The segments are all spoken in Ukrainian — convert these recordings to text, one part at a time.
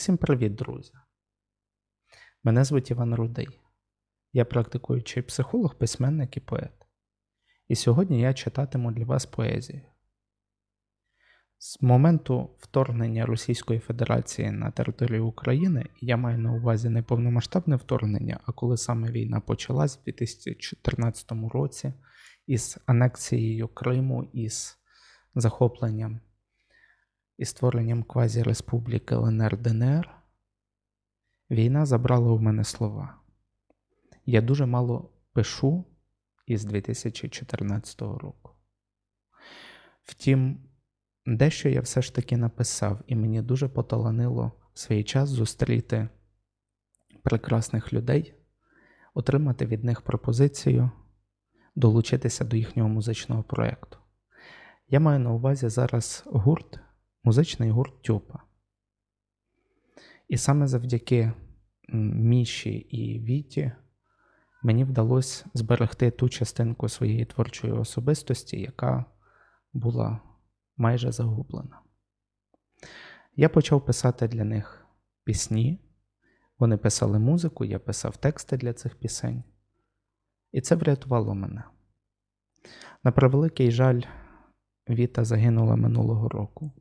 Всім привіт, друзі! Мене звуть Іван Рудий. Я практикуючий психолог, письменник і поет. І сьогодні я читатиму для вас поезію. З моменту вторгнення Російської Федерації на територію України я маю на увазі не повномасштабне вторгнення, а коли саме війна почалась в 2014 році із анексією Криму, із захопленням і створенням квазіреспубліки ЛНР ДНР, війна забрала у мене слова. Я дуже мало пишу із 2014 року. Втім, дещо я все ж таки написав, і мені дуже поталанило в свій час зустріти прекрасних людей, отримати від них пропозицію, долучитися до їхнього музичного проєкту. Я маю на увазі зараз гурт, музичний гурт Тюпа. І саме завдяки Міші і Віті мені вдалося зберегти ту частинку своєї творчої особистості, яка була майже загублена. Я почав писати для них пісні, вони писали музику, я писав тексти для цих пісень, і це врятувало мене. На превеликий жаль, Віта загинула минулого року.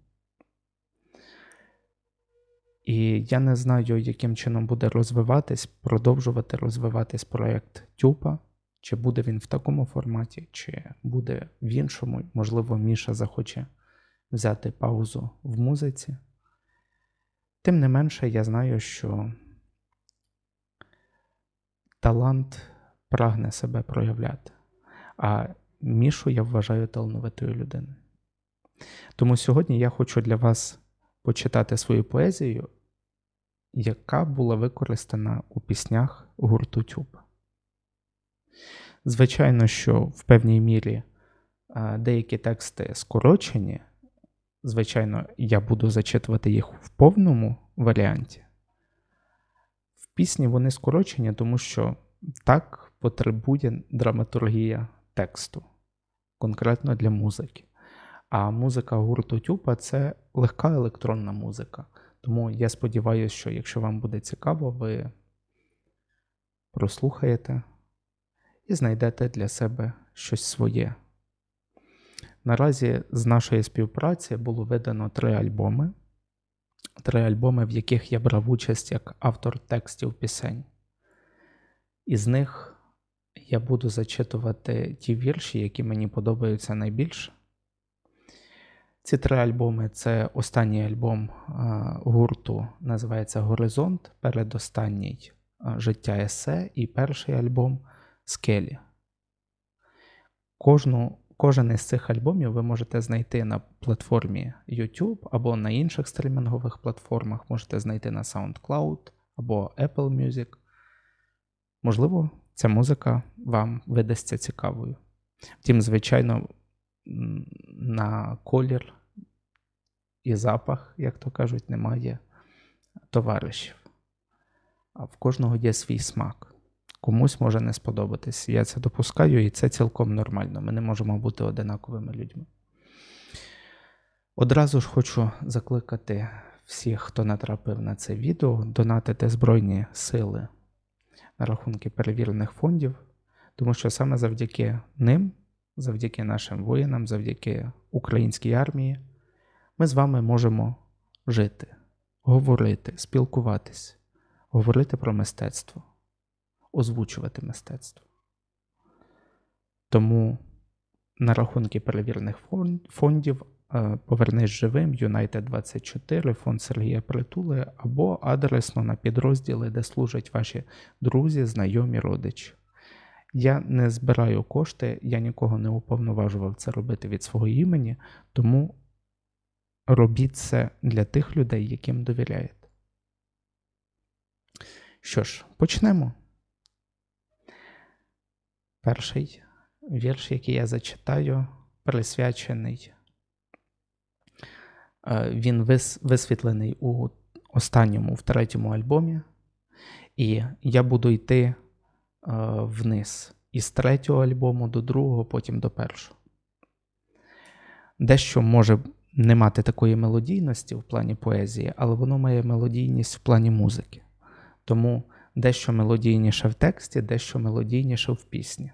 І я не знаю, яким чином буде розвиватись, продовжувати розвиватись проєкт Тюпа, чи буде він в такому форматі, чи буде в іншому. Можливо, Міша захоче взяти паузу в музиці. Тим не менше, я знаю, що талант прагне себе проявляти. А Мішу я вважаю талановитою людиною. Тому сьогодні я хочу для вас почитати свою поезію, яка була використана у піснях гурту Тюб. Звичайно, що в певній мірі деякі тексти скорочені. Звичайно, я буду зачитувати їх в повному варіанті. В пісні вони скорочені, тому що так потребує драматургія тексту, конкретно для музики. А музика гурту Тюпа це легка електронна музика. Тому я сподіваюся, що якщо вам буде цікаво, ви прослухаєте і знайдете для себе щось своє. Наразі з нашої співпраці було видано три альбоми, три альбоми, в яких я брав участь як автор текстів пісень. Із них я буду зачитувати ті вірші, які мені подобаються найбільше. Ці три альбоми це останній альбом гурту, називається Горизонт, передостанній Життя Есе і перший альбом Скелі. Кожну, Кожен із цих альбомів ви можете знайти на платформі YouTube або на інших стрімінгових платформах, можете знайти на SoundCloud або Apple Music. Можливо, ця музика вам видасться цікавою. Втім, звичайно, на колір і запах, як то кажуть, немає товаришів. А в кожного є свій смак. Комусь може не сподобатись. Я це допускаю, і це цілком нормально. Ми не можемо бути одинаковими людьми. Одразу ж хочу закликати всіх, хто натрапив на це відео, донатити Збройні сили на рахунки перевірених фондів, тому що саме завдяки ним, завдяки нашим воїнам, завдяки українській армії, ми з вами можемо жити, говорити, спілкуватись, говорити про мистецтво, озвучувати мистецтво. Тому на рахунки перевірених фондів е, Повернись живим, Юнайтед 24, фонд Сергія Притули або адресно на підрозділи, де служать ваші друзі, знайомі, родичі. Я не збираю кошти, я нікого не уповноважував це робити від свого імені, тому робіть це для тих людей, яким довіряєте. Що ж, почнемо. Перший вірш, який я зачитаю, присвячений. Е, він висвітлений у останньому, в третьому альбомі. І я буду йти вниз із третього альбому до другого, потім до першого. Дещо може не мати такої мелодійності в плані поезії, але воно має мелодійність в плані музики. Тому дещо мелодійніше в тексті, дещо мелодійніше в пісні.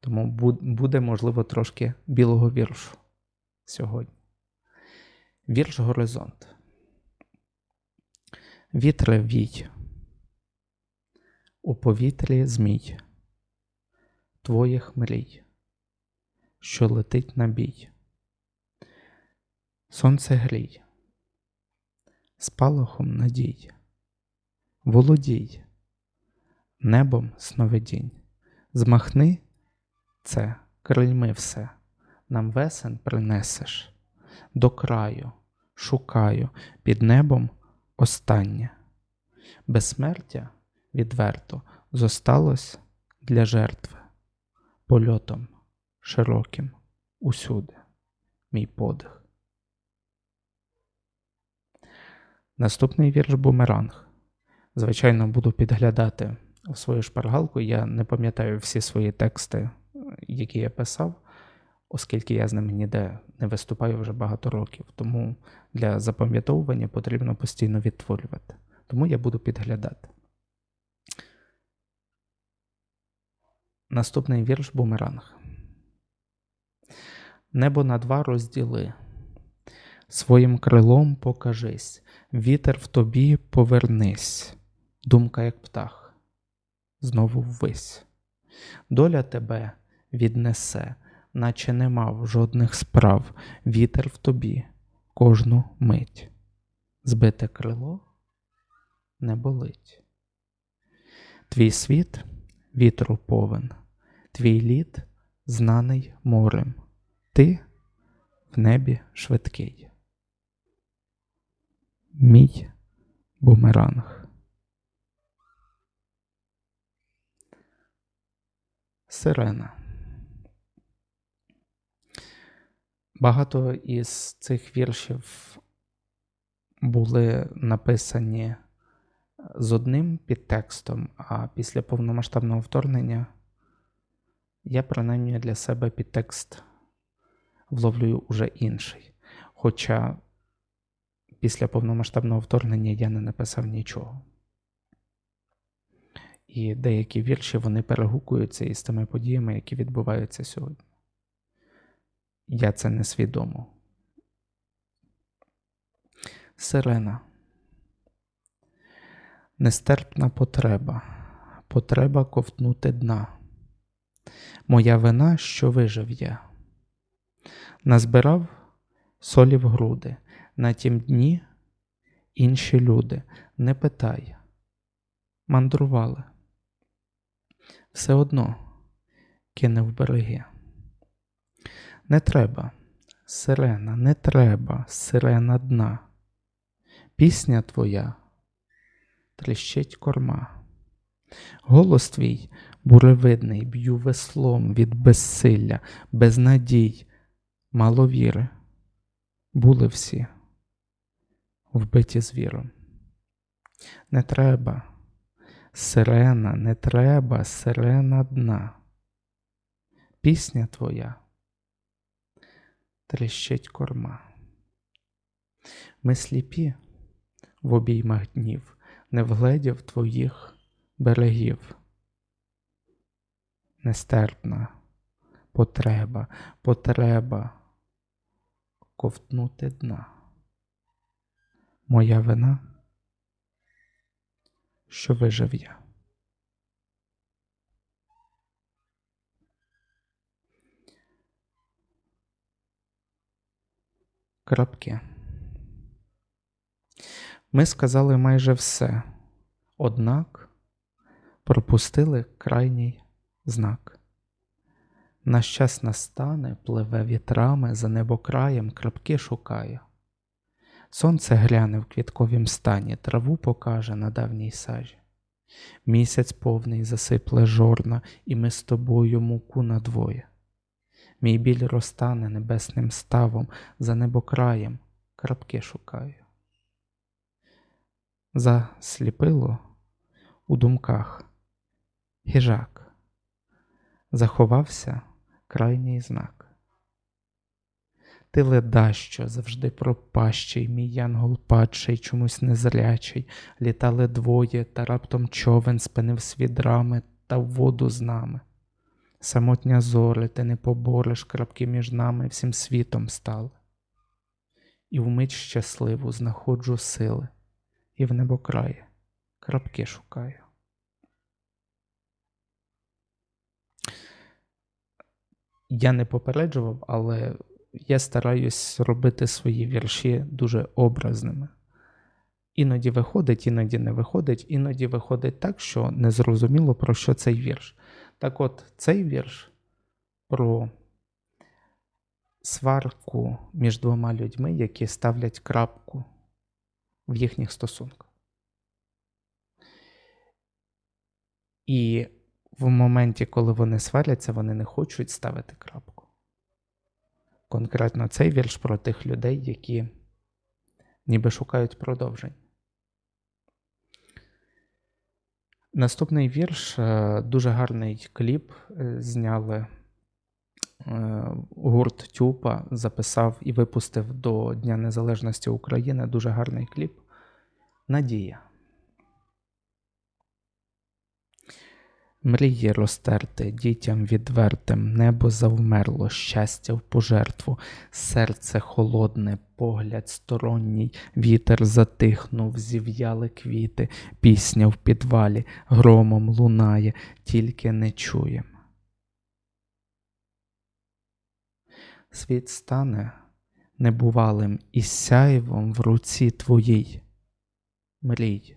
Тому буде, можливо, трошки білого віршу сьогодні. Вірш Горизонт. Вітре вій. У повітрі змій, твоїх мрій, що летить на бій. Сонце грій, спалахом надій, володій, небом сновидінь, змахни це крильми все, нам весен принесеш, до краю, шукаю під небом останнє. Безсмертя відверто зосталось для жертви, польотом широким усюди, мій подих. Наступний вірш бумеранг. Звичайно, буду підглядати в свою шпаргалку. Я не пам'ятаю всі свої тексти, які я писав, оскільки я з ними ніде не виступаю вже багато років. Тому для запам'ятовування потрібно постійно відтворювати. Тому я буду підглядати. Наступний вірш бумеранг. Небо на два розділи. Своїм крилом покажись, вітер в тобі повернись, думка, як птах, знову ввись. Доля тебе віднесе, наче не мав жодних справ, вітер в тобі кожну мить. Збите крило не болить. Твій світ вітру повен, твій лід знаний морем, ти в небі швидкий мій бумеранг. Сирена. Багато із цих віршів були написані з одним підтекстом, а після повномасштабного вторгнення я принаймні для себе підтекст вловлюю уже інший. Хоча після повномасштабного вторгнення я не написав нічого. І деякі вірші вони перегукуються із тими подіями, які відбуваються сьогодні. Я це несвідомо. Сирена. Нестерпна потреба, потреба ковтнути дна. Моя вина, що вижив я, назбирав солі в груди, на тім дні інші люди не питай, мандрували. Все одно кине в береги. Не треба, сирена, не треба, сирена дна. Пісня твоя тріщить корма. Голос твій буревидний, б'ю веслом від безсилля, без надій, мало віри. Були всі вбиті звіром. Не треба, сирена, не треба, сирена дна. Пісня твоя тріщить корма. Ми сліпі в обіймах днів, не вгледів твоїх берегів. Нестерпна потреба, потреба ковтнути дна. Моя вина, що вижив я. Крапки. Ми сказали майже все, однак пропустили крайній знак. Наш час настане, пливе вітрами, за небокраєм крапки шукає. Сонце гляне в квітковім стані, траву покаже на давній сажі. Місяць повний засипле жорна, і ми з тобою муку надвоє. Мій біль розтане небесним ставом, за небокраєм крапки шукаю. Засліпило у думках хижак, заховався крайній знак. Ти леда, що завжди пропащий, мій янгол падший, чомусь незрячий, літали двоє, та раптом човен спинив свідрами та в воду з нами. Самотня зори, ти не побореш, крапки між нами всім світом стали. І вмить щасливу знаходжу сили, і в небокраї крапки шукаю. Я не попереджував, але я стараюсь робити свої вірші дуже образними. Іноді виходить, іноді не виходить, іноді виходить так, що незрозуміло про що цей вірш. Так от, цей вірш про сварку між двома людьми, які ставлять крапку в їхніх стосунках. І в моменті, коли вони сваряться, вони не хочуть ставити крапку. Конкретно цей вірш про тих людей, які ніби шукають продовжень. Наступний вірш е, дуже гарний кліп е, зняли. Е, гурт Тюпа записав і випустив до Дня Незалежності України дуже гарний кліп. Надія. Мрії розтерти дітям відвертим, небо завмерло, щастя в пожертву, серце холодне, погляд сторонній, вітер затихнув, зів'яли квіти, пісня в підвалі, громом лунає, тільки не чуєм. Світ стане небувалим і сяйвом в руці твоїй. Мрій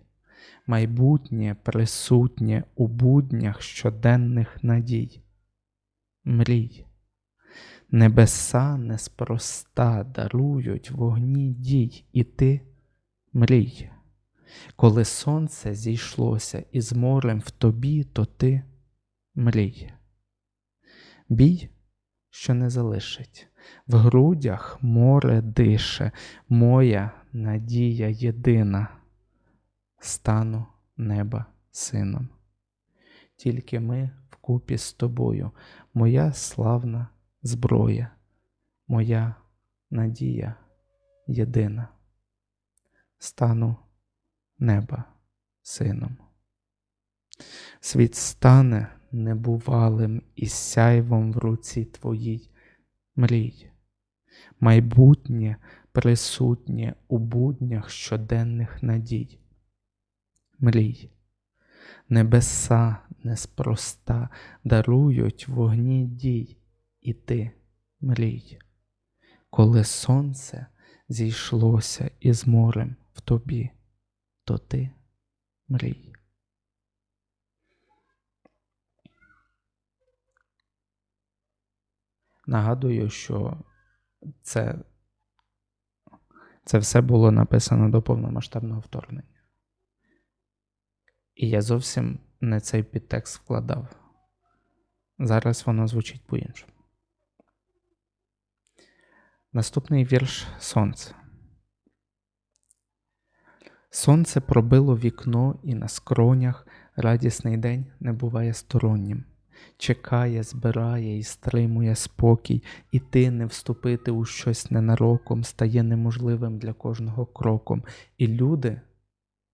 майбутнє присутнє у буднях щоденних надій. Мрій, небеса неспроста дарують вогні дій, і ти мрій. Коли сонце зійшлося із морем в тобі, то ти мрій. Бій, що не залишить, в грудях море дише, моя надія єдина стану неба сином. Тільки ми вкупі з тобою, моя славна зброя, моя надія єдина, стану неба сином. Світ стане небувалим і сяйвом в руці твоїй мрій, майбутнє присутнє у буднях щоденних надій мрій. Небеса неспроста дарують вогні дій, і ти мрій. Коли сонце зійшлося із морем в тобі, то ти мрій. Нагадую, що це, це все було написано до повномасштабного вторгнення. І я зовсім не цей підтекст вкладав. Зараз воно звучить по-іншому. Наступний вірш Сонце. Сонце пробило вікно, і на скронях радісний день не буває стороннім. Чекає, збирає і стримує спокій, і ти не вступити у щось ненароком стає неможливим для кожного кроком. І люди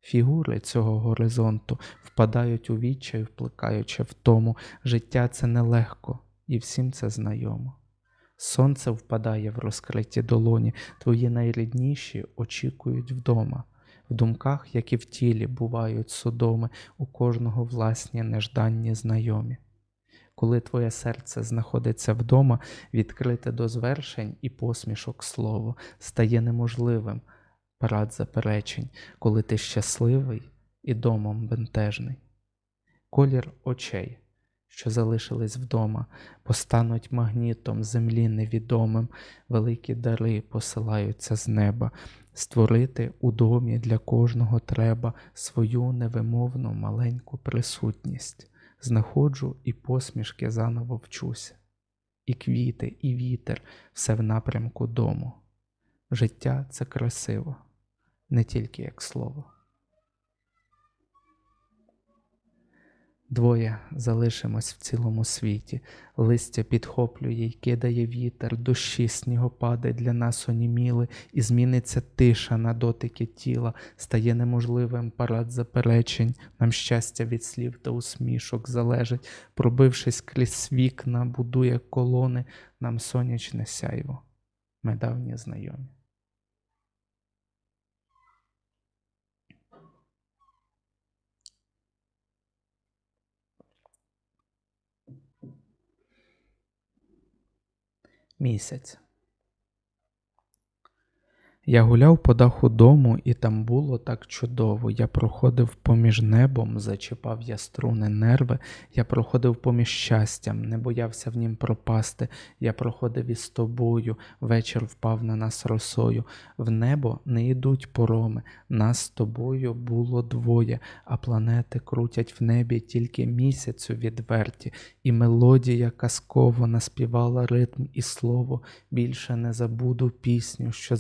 Фігури цього горизонту впадають у відчай, вплекаючи в тому, життя це нелегко, і всім це знайомо. Сонце впадає в розкриті долоні, твої найрідніші очікують вдома. В думках, як і в тілі, бувають судоми, у кожного власні нежданні знайомі. Коли твоє серце знаходиться вдома, відкрите до звершень і посмішок слово стає неможливим парад заперечень, коли ти щасливий і домом бентежний. Колір очей, що залишились вдома, постануть магнітом землі невідомим, великі дари посилаються з неба, створити у домі для кожного треба свою невимовну маленьку присутність. Знаходжу і посмішки заново вчуся, і квіти, і вітер все в напрямку дому. Життя це красиво не тільки як слово. Двоє залишимось в цілому світі, листя підхоплює й кидає вітер, дощі снігопади для нас оніміли, і зміниться тиша на дотики тіла, стає неможливим парад заперечень, нам щастя від слів та усмішок залежить, пробившись крізь вікна, будує колони, нам сонячне сяйво, ми давні знайомі. Місяць. Я гуляв по даху дому, і там було так чудово. Я проходив поміж небом, зачіпав я струни нерви, я проходив поміж щастям, не боявся в нім пропасти. Я проходив із тобою, вечір впав на нас росою. В небо не йдуть пороми, нас з тобою було двоє, а планети крутять в небі тільки місяцю відверті, і мелодія казково наспівала ритм і слово. Більше не забуду пісню, що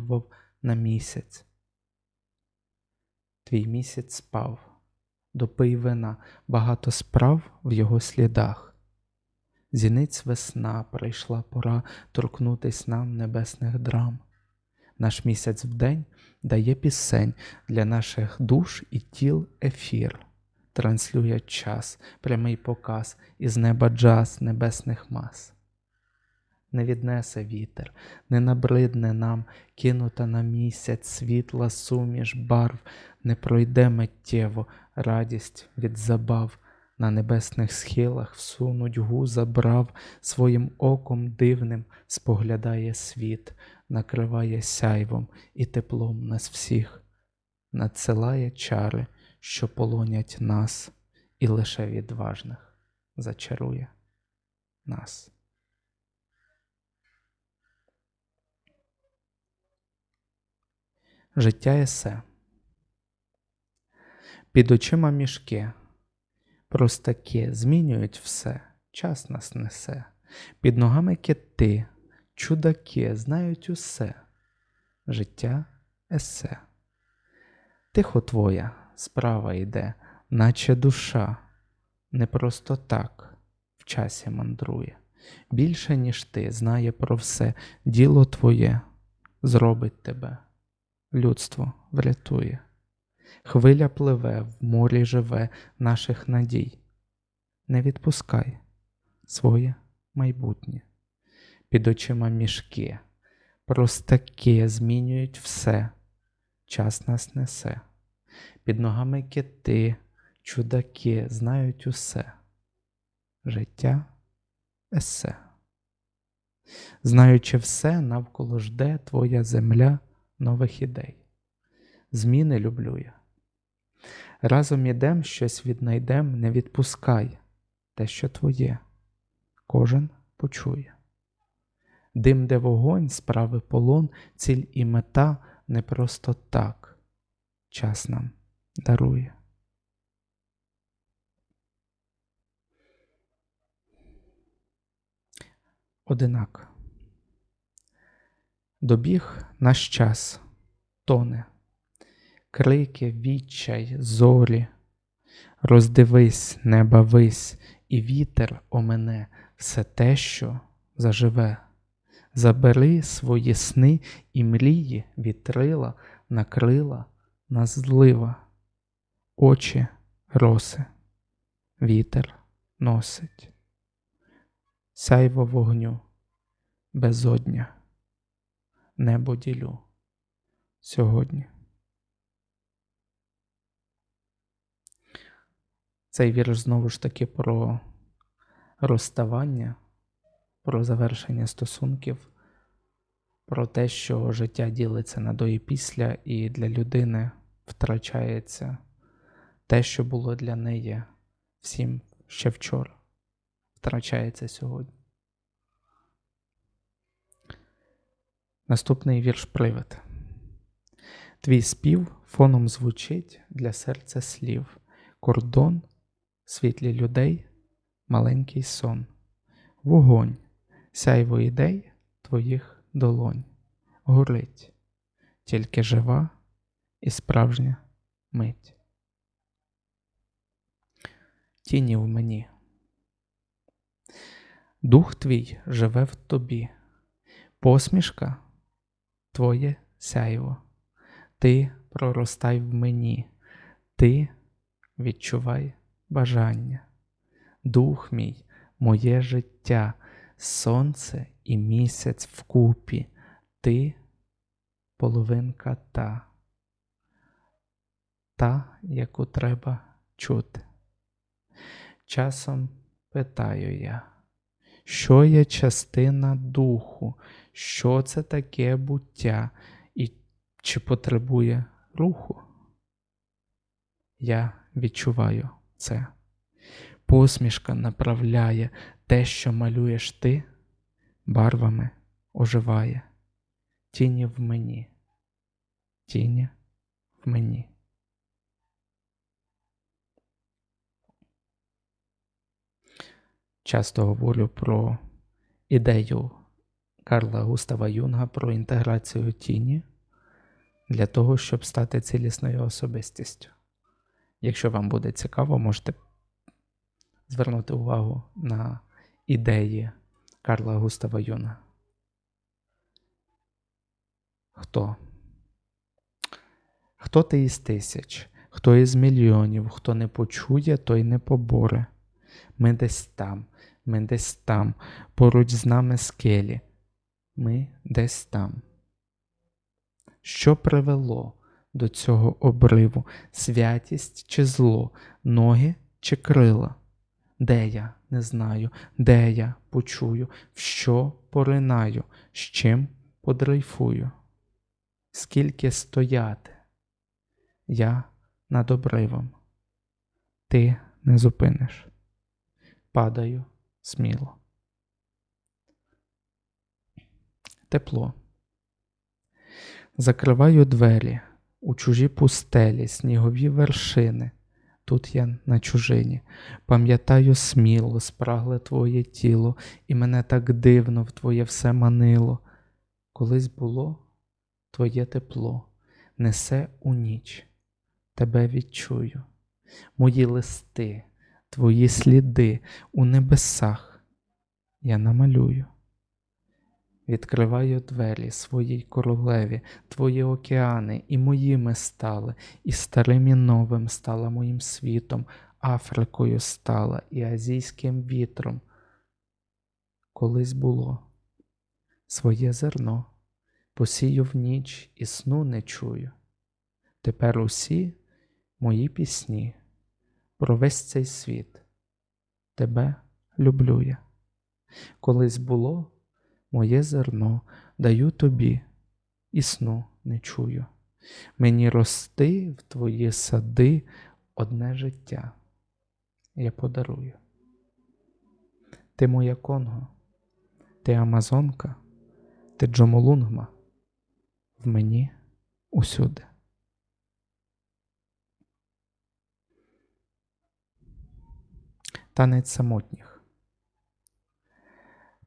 заспівував на місяць. Твій місяць спав, допий вина, багато справ в його слідах. Зіниць весна прийшла пора торкнутись нам небесних драм. Наш місяць вдень дає пісень для наших душ і тіл ефір, транслює час, прямий показ із неба джаз небесних мас. Не віднесе вітер, не набридне нам, кинута на місяць світла суміш барв, не пройде миттєво радість від забав, на небесних схилах всю нудьгу забрав, своїм оком дивним споглядає світ, накриває сяйвом і теплом нас всіх, надсилає чари, що полонять нас, і лише відважних зачарує нас. Життя есе. Під очима мішки, простаки змінюють все, час нас несе. Під ногами кити, чудаки знають усе. Життя есе. Тихо твоя справа йде, наче душа, не просто так в часі мандрує. Більше, ніж ти, знає про все, діло твоє зробить тебе людство врятує. Хвиля пливе, в морі живе наших надій. Не відпускай своє майбутнє. Під очима мішки, простаки змінюють все, час нас несе. Під ногами кити, чудаки знають усе. Життя есе. Знаючи все, навколо жде твоя земля нових ідей. Зміни люблю я. Разом ідем, щось віднайдем, не відпускай те, що твоє, кожен почує. Дим, де вогонь, справи полон, ціль і мета не просто так, час нам дарує. Одинак. Добіг наш час, тоне, крики, відчай, зорі, роздивись, неба вись, і вітер омене все те, що заживе. Забери свої сни і мрії вітрила, накрила нас злива, очі роси, вітер носить, сяйво вогню, безодня небо ділю сьогодні. Цей вірш знову ж таки про розставання, про завершення стосунків, про те, що життя ділиться на до і після, і для людини втрачається те, що було для неї всім ще вчора, втрачається сьогодні. Наступний вірш привид. Твій спів фоном звучить для серця слів, кордон, світлі людей, маленький сон, вогонь, сяйво ідей твоїх долонь, горить, тільки жива і справжня мить. тіні в мені. Дух твій живе в тобі, посмішка твоє сяйво, ти проростай в мені, ти відчувай бажання, дух мій, моє життя, сонце і місяць вкупі, ти половинка та, та, яку треба чути. Часом питаю я, що є частина духу, що це таке буття і чи потребує руху? Я відчуваю це. Посмішка направляє те, що малюєш ти, барвами оживає. Тіні в мені, тіні в мені. Часто говорю про ідею Карла Густава Юнга про інтеграцію тіні для того, щоб стати цілісною особистістю. Якщо вам буде цікаво, можете звернути увагу на ідеї Карла Густава Юнга. Хто? Хто ти із тисяч, хто із мільйонів, хто не почує, той не поборе. Ми десь там, ми десь там, поруч з нами скелі. Ми десь там. Що привело до цього обриву? Святість чи зло, ноги чи крила? Де я не знаю, де я почую, в що поринаю, з чим подрейфую? Скільки стояти? Я над обривом. Ти не зупиниш. Падаю сміло. Тепло. Закриваю двері у чужі пустелі, снігові вершини. Тут я на чужині. Пам'ятаю сміло, спрагле твоє тіло, і мене так дивно в твоє все манило. Колись було твоє тепло, несе у ніч, тебе відчую, мої листи, твої сліди у небесах. Я намалюю. Відкриваю двері своїй королеві, твої океани і моїми стали, і старим і новим стала моїм світом, Африкою стала і азійським вітром. Колись було. Своє зерно, посію в ніч і сну не чую. Тепер усі мої пісні про весь цей світ. Тебе люблю я. Колись було моє зерно даю тобі, і сну не чую. Мені рости в твої сади одне життя я подарую. Ти моя конго, ти Амазонка, ти Джомолунгма, в мені усюди. Танець самотніх.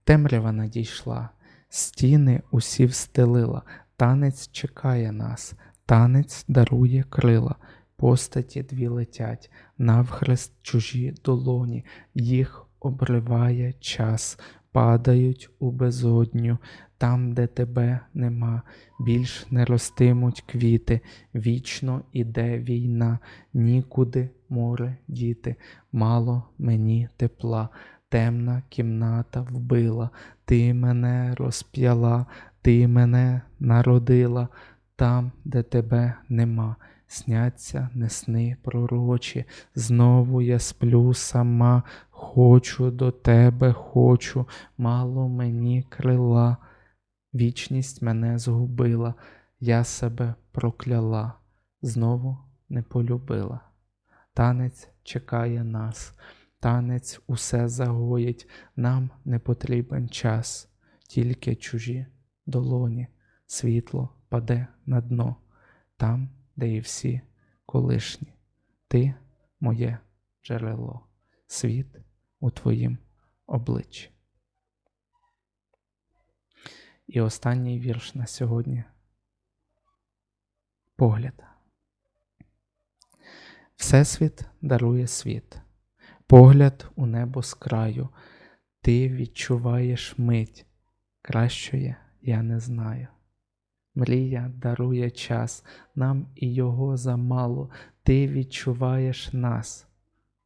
Темрява надійшла, стіни усі встелила, танець чекає нас, танець дарує крила, постаті дві летять, навхрест чужі долоні, їх обриває час, падають у безодню, там, де тебе нема, більш не ростимуть квіти, вічно іде війна, нікуди море діти, мало мені тепла, темна кімната вбила, ти мене розп'яла, ти мене народила, там, де тебе нема. Сняться не сни пророчі, знову я сплю сама, хочу до тебе, хочу, мало мені крила. Вічність мене згубила, я себе прокляла, знову не полюбила. Танець чекає нас, танець усе загоїть, нам не потрібен час, тільки чужі долоні, світло паде на дно, там, де і всі колишні. Ти моє джерело, світ у твоїм обличчі. І останній вірш на сьогодні. Погляд. Всесвіт дарує світ. погляд у небо з краю, ти відчуваєш мить, кращої я не знаю. Мрія дарує час, нам і його замало, ти відчуваєш нас,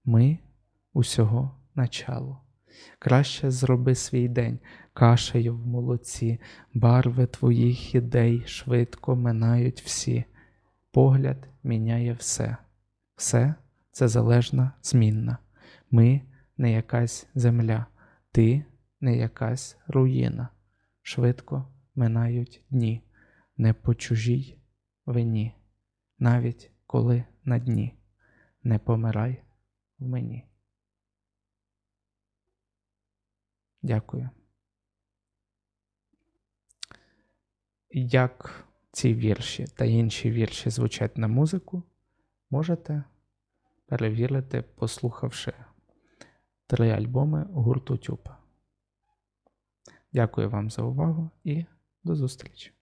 ми усього начало. Краще зроби свій день кашею в молоці, барви твоїх ідей швидко минають всі. Погляд міняє все. Все це залежна змінна. Ми не якась земля, ти не якась руїна. Швидко минають дні, не по чужій вині, навіть коли на дні. Не помирай в мені. Дякую. Як ці вірші та інші вірші звучать на музику, можете перевірити, послухавши три альбоми гурту Тюпа. Дякую вам за увагу і до зустрічі!